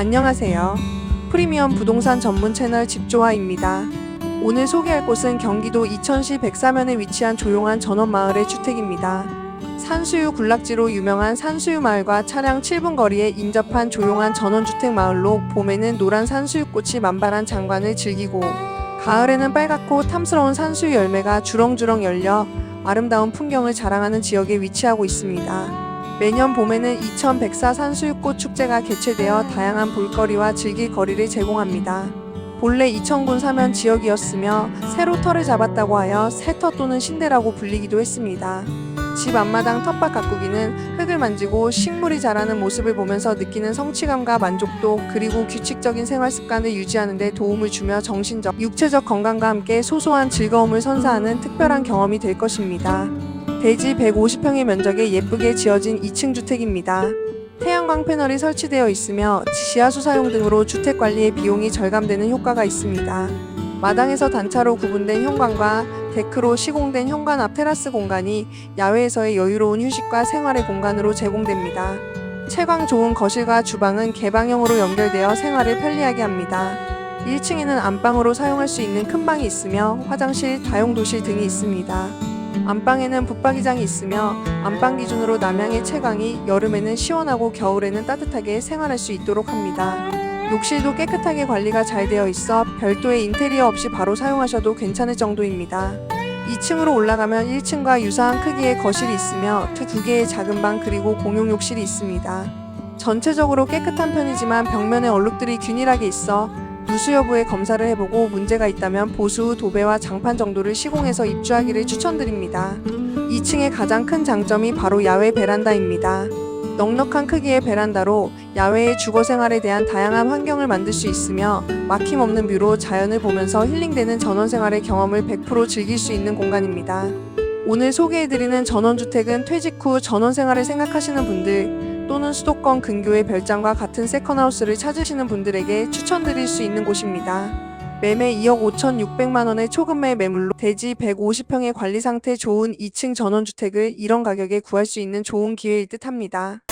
안녕하세요. 프리미엄 부동산 전문 채널 집조화입니다. 오늘 소개할 곳은 경기도 이천시 백사면에 위치한 조용한 전원마을의 주택입니다. 산수유 군락지로 유명한 산수유 마을과 차량 7분 거리에 인접한 조용한 전원주택 마을로 봄에는 노란 산수유꽃이 만발한 장관을 즐기고 가을에는 빨갛고 탐스러운 산수유 열매가 주렁주렁 열려 아름다운 풍경을 자랑하는 지역에 위치하고 있습니다. 매년 봄에는 이천 백사 산수유꽃 축제가 개최되어 다양한 볼거리와 즐길 거리를 제공합니다. 본래 이천군 사면 지역이었으며 새로 터를 잡았다고 하여 새터 또는 신대라고 불리기도 했습니다. 집 앞마당 텃밭 가꾸기는 흙을 만지고 식물이 자라는 모습을 보면서 느끼는 성취감과 만족도 그리고 규칙적인 생활 습관을 유지하는 데 도움을 주며 정신적, 육체적 건강과 함께 소소한 즐거움을 선사하는 특별한 경험이 될 것입니다. 대지 150평의 면적에 예쁘게 지어진 2층 주택입니다. 태양광 패널이 설치되어 있으며 지하수 사용 등으로 주택 관리의 비용이 절감되는 효과가 있습니다. 마당에서 단차로 구분된 현관과 데크로 시공된 현관 앞 테라스 공간이 야외에서의 여유로운 휴식과 생활의 공간으로 제공됩니다. 채광 좋은 거실과 주방은 개방형으로 연결되어 생활을 편리하게 합니다. 1층에는 안방으로 사용할 수 있는 큰 방이 있으며 화장실, 다용도실 등이 있습니다. 안방에는 붙박이장이 있으며 안방 기준으로 남향의 채광이 여름에는 시원하고 겨울에는 따뜻하게 생활할 수 있도록 합니다. 욕실도 깨끗하게 관리가 잘 되어 있어 별도의 인테리어 없이 바로 사용하셔도 괜찮을 정도입니다. 2층으로 올라가면 1층과 유사한 크기의 거실이 있으며 두 개의 작은 방 그리고 공용 욕실이 있습니다. 전체적으로 깨끗한 편이지만 벽면에 얼룩들이 균일하게 있어 누수 여부의 검사를 해보고 문제가 있다면 보수 후 도배와 장판 정도를 시공해서 입주하기를 추천드립니다. 2층의 가장 큰 장점이 바로 야외 베란다입니다. 넉넉한 크기의 베란다로 야외의 주거 생활에 대한 다양한 환경을 만들 수 있으며 막힘없는 뷰로 자연을 보면서 힐링되는 전원 생활의 경험을 100% 즐길 수 있는 공간입니다. 오늘 소개해드리는 전원주택은 퇴직 후 전원 생활을 생각하시는 분들 또는 수도권 근교의 별장과 같은 세컨하우스를 찾으시는 분들에게 추천드릴 수 있는 곳입니다. 매매 2억 5천6백만 원의 초급매 매물로 대지 150평의 관리 상태 좋은 2층 전원주택을 이런 가격에 구할 수 있는 좋은 기회일 듯 합니다.